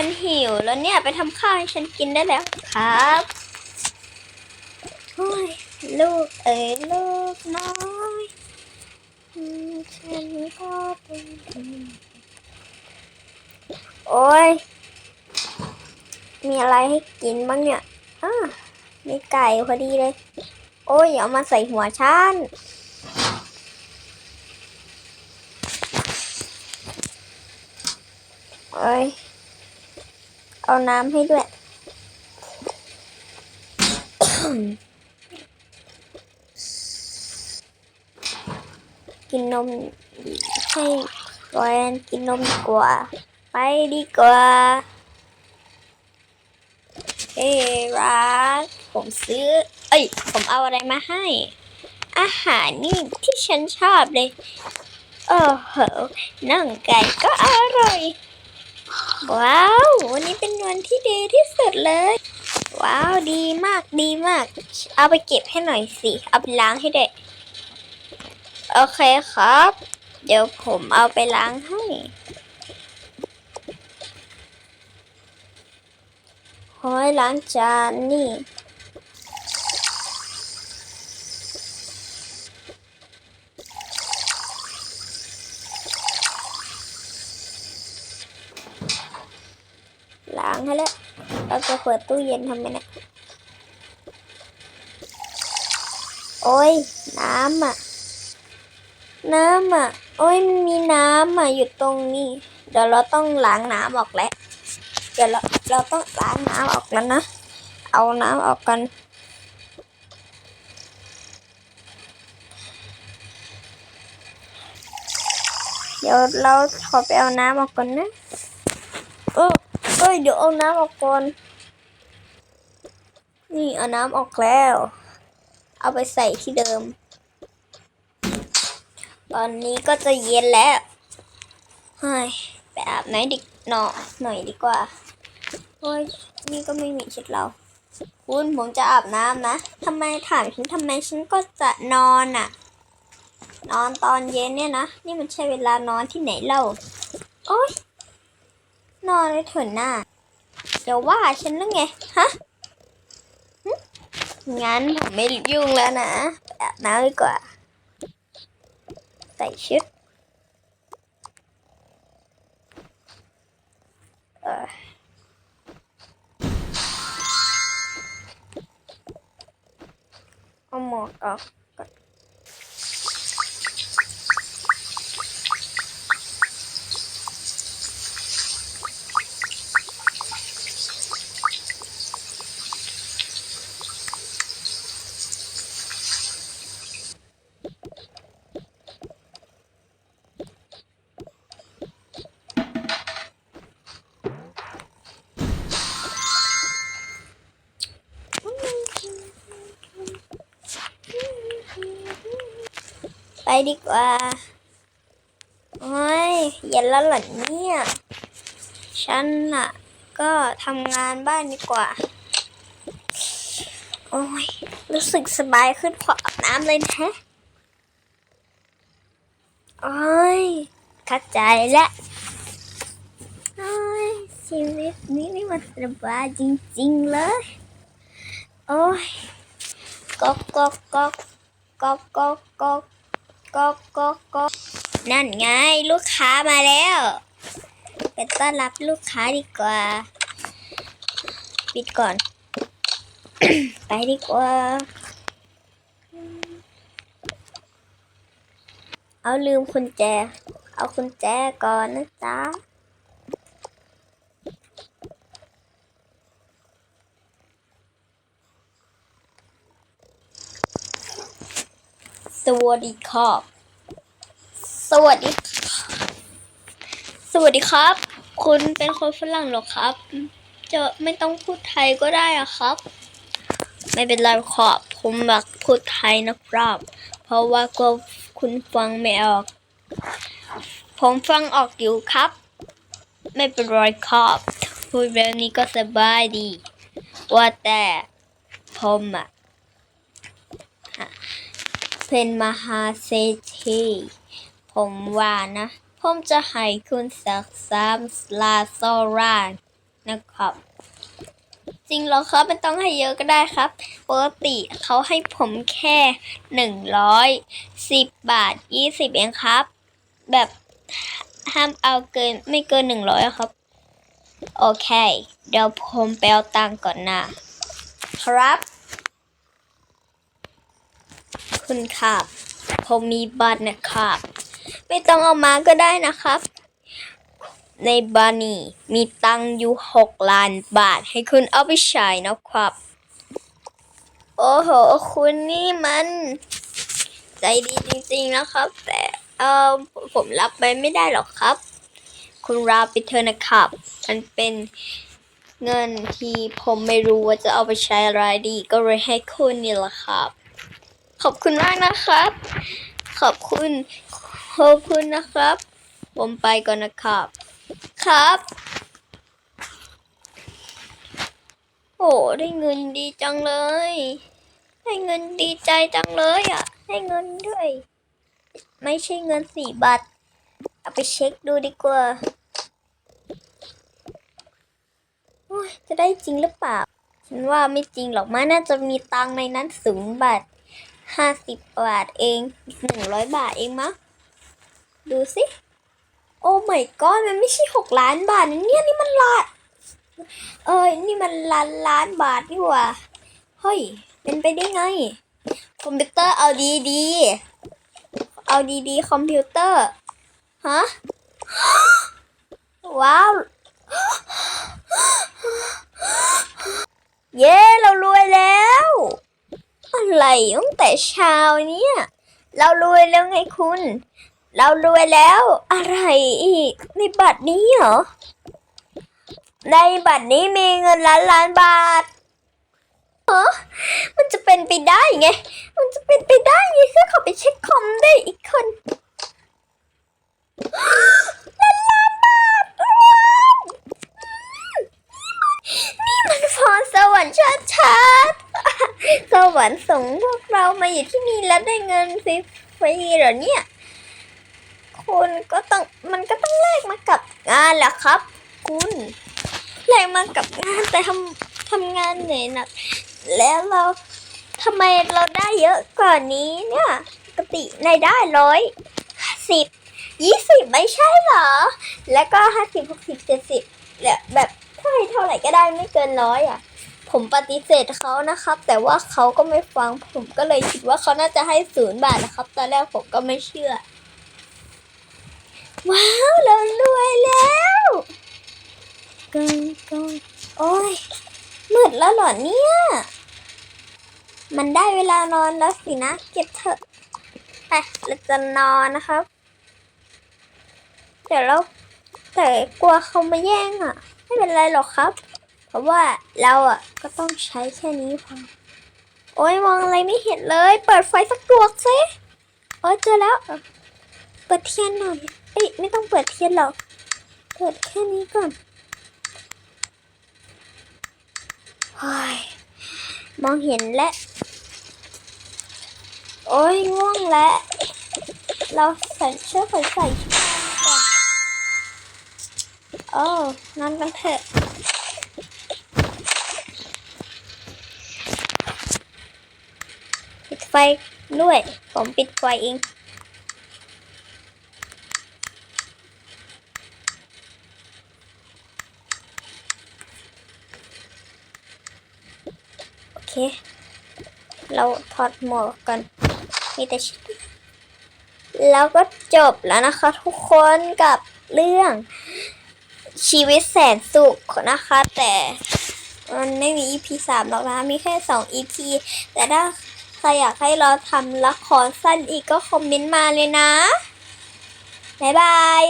ฉันหิวแล้วเนี่ยไปทำข้าวให้ฉันกินได้แล้วครับโอ้ยลูกเอ๋ยลูกน้อยฉันก็เป็นโอ้ย มีอะไรให้กินบ้างเนี่ยอ่ามีไก่พอดีเลย โอ้ยอย่าเอามาใส่หัวฉันเอ้ย เอาน้ำให้ด้วย กินนมให้แวนกินนมดีกว่า ไปดีกว่าเอ้รักผมซื้อ เอ้ย ผมเอาอะไรมาให้ อาหารนี่ที่ฉันชอบเลย โอ้โหน่องไก่ก็อร่อย ว้าว วันนี้เป็นวันที่ดีที่สุดเลย ว้าว ดีมากดีมาก เอาไปเก็บให้หน่อยสิ เอาไปล้างให้เด็กโอเคครับ เดี๋ยวผมเอาไปล้างให้โอ้ยล้างจานนี่ ล้างให้แล้วเราจะเปิดตู้เย็นทำไมนี่ยโอ้ยน้ำอะ น้ำอะ โอ้ยมันมีน้ำอะอยู่ตรงนี้ เดี๋ยวเราต้องล้างน้ำออกแล้ว เดี๋ยวเราเราต้องล้างน้ำออกแล้วนะ เอาน้ำออกกันเดี๋ยวเราขอไปเอาน้ำออกก่อนนะ เออเอ้ย เดี๋ยวเอาน้ำออกก่อน นี่เอาน้ำออกแล้ว เอาไปใส่ที่เดิม ตอนนี้ก็จะเย็นแล้วเฮ้ยไปอาบไหนดิหนอหน่อยดีกว่าโอ้ยนี่ก็ไม่มีชุดเรา คุณผมจะอาบน้ำนะทำไมถามฉันทำไมฉันก็จะนอนอะ นอนตอนเย็นเนี่ยนะ นี่มันใช่เวลานอนที่ไหนเล่า โอ๊ย นอนเลยเถอะหน้าเดี๋ยวว่าฉันแล้วไง ฮะ งั้นผมไม่ยุ่งแล้วนะไปอาบน้ำดีกว่า ใส่ชุดเออเอาหมวกออก ไปดีกว่า โอ้ยเย็นแล้วเหรอเนี่ย ฉันน่ะ ก็ทำงานบ้านดีกว่า โอ้ย รู้สึกสบายขึ้นพออาบน้ำเลยแฮะโอ้ยเข้าใจแล้วโอ้ยชีวิตนี้นี่มันสบายจริงๆเลย โอ้ยก๊อกก๊อกก๊อกก๊อกก๊อกก๊อก ก็ก็ก็นั่นไงลูกค้ามาแล้วไปต้อนรับลูกค้าดีกว่า ปิดก่อน ไปดีกว่า เอาลืมคุณแจ เอาคุณแจก่อนนะจ๊ะ สวัสดีครับ สวัสดี สวัสดีครับ คุณเป็นคนฝรั่งหรอครับ จะไม่ต้องพูดไทยก็ได้อะครับ ไม่เป็นไรครับผมอยากพูดไทยนะครับ เพราะว่ากลัวคุณฟังไม่ออก ผมฟังออกอยู่ครับ ไม่เป็นไรครับพูดแบบนี้ก็สบายดี ว่าแต่ผมอะ เป็นมหาเศรษฐีผมว่านะ ผมจะให้คุณสักสามลาโซรานนะครับ จริงเหรอครับไม่ต้องให้เยอะก็ได้ครับ ปกติเขาให้ผมแค่หนึ่งร้อยสิบบาทยี่สิบเองครับ แบบห้ามเอาเกินไม่เกินหนึ่งร้อยครับ โอเค เดี๋ยวผมไปเอาตังก่อนนะครับ คุณครับ ผมมีบัตรนะครับ ไม่ต้องเอามาก็ได้นะครับ ในบัตรนี้มีตังอยู่หกล้านบาทให้คุณเอาไปใช้นะครับ โอ้โห คุณนี่มัน ใจดีจริงๆนะครับ แต่เออผมรับไปไม่ได้หรอกครับ คุณรับไปเถอะนะครับ มันเป็นเงินที่ผมไม่รู้ว่าจะเอาไปใช้อะไรดี ก็เลยให้คุณนี่แหละครับ ขอบคุณมากนะครับ ขอบคุณขอบคุณนะครับ ผมไปก่อนนะครับ ครับ โอ้ได้เงินดีจังเลย ได้เงินดีใจจังเลยอะให้เงินด้วย ไม่ใช่เงินสี่บาทเอาไปเช็คดูดีกว่าจะได้จริงหรือเปล่า ฉันว่าไม่จริงหรอกมันน่าจะมีตังในนั้นสูงบาท ห้าสิบบาทเองหนึ่งร้อยบาทเองมั้งดูสิ โอ้ my god มันไม่ใช่หกล้านบาทนะเนี่ยนี่มันล้านเอ้ยนี่มันล้านล้านบาทนี่หว่าเฮ้ยเป็นไปได้ไง คอมพิวเตอร์เอาดีดีเอาดีดีคอมพิวเตอร์ฮะว้าว เย้ เรารวยแล้ว อะไรตั้งแต่เช้าเนี่ย เรารวยแล้วไงคุณ เรารวยแล้วอะไรอีกในบัตรนี้เหรอ ในบัตรนี้มีเงินล้านล้านบาทเออมันจะเป็นไปได้ไง มันจะเป็นไปได้ไงแค่เขาไปเช็คคอมได้อีกคนบาทนี่ มันพรสวรรค์ชัดๆสวรรค์ส่งพวกเรามาอยู่ที่นี่แล้วได้เงินฟรีๆเหรอเนี่ยคุณก็ต้องมันก็ต้องแลกมากับงานแหละครับ คุณแลกมากับงานแต่ทำทำงานเหนื่อยหนัก แล้วเราทำไมเราได้เยอะกว่านี้เนี่ยปกติในได้ร้อยสิบยี่สิบไม่ใช่เหรอ แล้วก็ห้าสิบหกสิบเจ็ดสิบเนี่ยแบบ เท่าไหร่เท่าไหร่ก็ได้ไม่เกินร้อยอะ ผมปฏิเสธเขานะครับ แต่ว่าเขาก็ไม่ฟังผมก็เลยคิดว่าเขาน่าจะให้ศูนย์บาทนะครับ ตอนแรกผมก็ไม่เชื่อ ว้าวเรารวยแล้วกังกังโอ้ยมืดแล้วเหรอเนี่ย มันได้เวลานอนแล้วสินะ เก็บเถอะไปเราจะนอนนะครับ เดี๋ยวเราแต่กลัวเขามาแย่งอะ ไม่เป็นไรหรอกครับ เพราะว่าเราอะก็ต้องใช้แค่นี้พอโอ้ยมองอะไรไม่เห็นเลย เปิดไฟสักดวงสิโอ้ยเจอแล้ว เปิดเทียนหน่อยเอ้ยไม่ต้องเปิดเทียนหรอกเปิดแค่นี้ก่อนเฮ้ยมองเห็นแล้วโอ้ยง่วงแล้ว เราใส่เชือกใส่ใส่ โอ้นอนกันเถอะปิดไฟด้วย ผมปิดไฟเองโอเค เราถอดหมวกกันมีแต่ชุดแล้วก็จบแล้วนะคะทุกคนกับเรื่อง ชีวิตแสนสุขนะคะ แต่มันไม่มี EP สามหรอกนะมีแค่สอง EP แต่ถ้าใครอยากให้เราทำละครสั้นอีกก็คอมเมนต์มาเลยนะ บ๊ายบาย